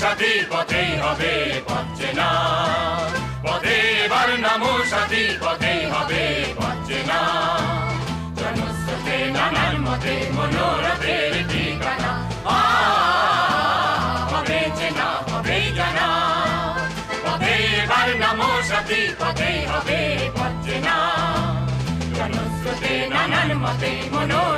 সাথী পথেই হবে পাচ্ছে না পথে এবার নামো সাথী পথেই হবে পাচ্ছে না জনস্রোতে নানান মতে মনোরথের ঠিকানা। হবে চেনা হবেই জানা। পথে এবার নামো সাথী পথেই হবে পাচ্ছে না জনস্রোতে নানান মতে মনোরথের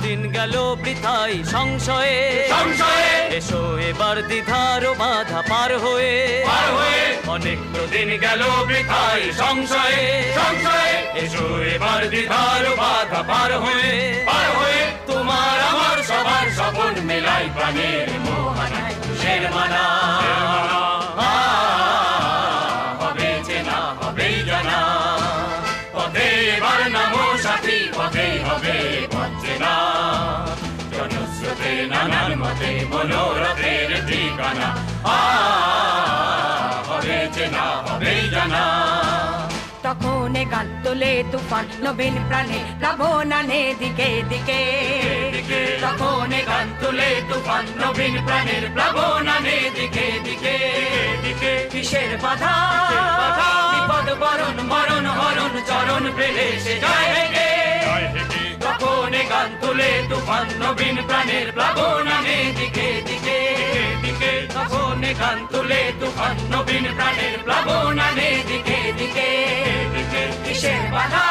দিন গেল বৃথাই সংশয়ে? সংশয়ে। এসো এবার দ্বিধার বাধা পার হয়ে। পার হয়ে। অনেক তো দিন গেল বৃথায় সংশয়ে। সংশয়ে। এসো এবার দ্বিধার বাধা পার হয়ে। পার হয়ে। তোমার আমার সবার স্বপন মেলাই প্রাণের মোহনায়। শের মানা। আ, হবে চেনা হবেই জানা। পথে এবার নামো সাথী পথেই নানান মনোরথের ঠিকানা। হবে চেনা হবেই জানা তখন গান তোলে তুফান নবীন প্রাণে প্লাবনানে দিকে দিকে। দিকে তখন গান তুলে তুফান নবীন প্রাণের প্লাবনানে দিকে দিকে। দিকে কিসের বাধা? বাধা? বিপদ বরণ মরণ হরণ চরণ পেলে সে যায় তুলে তুফান নবীন প্রাণের প্লাবনানে দিকে দিকে। দিকে তখন গান তুলে তুফান নবীন প্রাণের প্লাবনানে দিকে দিকে। দিকে কিসের বাধা?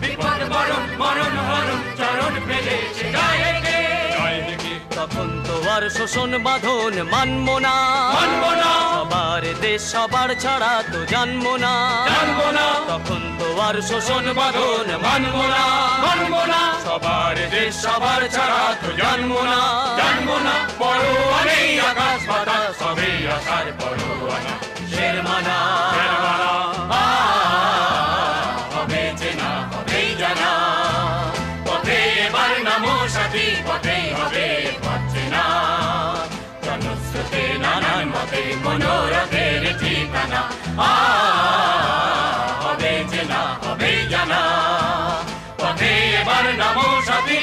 বিপদ বরণ মরণ হরণ চরণ সে যায় তখন তো আর শোষণ বাঁধন মানবো না। মানবো না। সবার দেশ সবার ছাড়া তো জানব না। জানব না। তখন তো আর শোষণ বাঁধন মানবো না। মানবো না। সবার দেশ সবার ছাড়া তো জানব না। জানব না। পরোয়া নেই আকাশ বাতাস সবই আসার পরোয়ানা। শের শের হবে চেনা হবেই জানা। পথে এবার নামো সাথী পথেই হবে পাচ্ছে না। জনস্রোতে নানান মতে মনোরথের ঠিকানা। আ, চেনা হবেই জানা পথে এবার নামো সাথী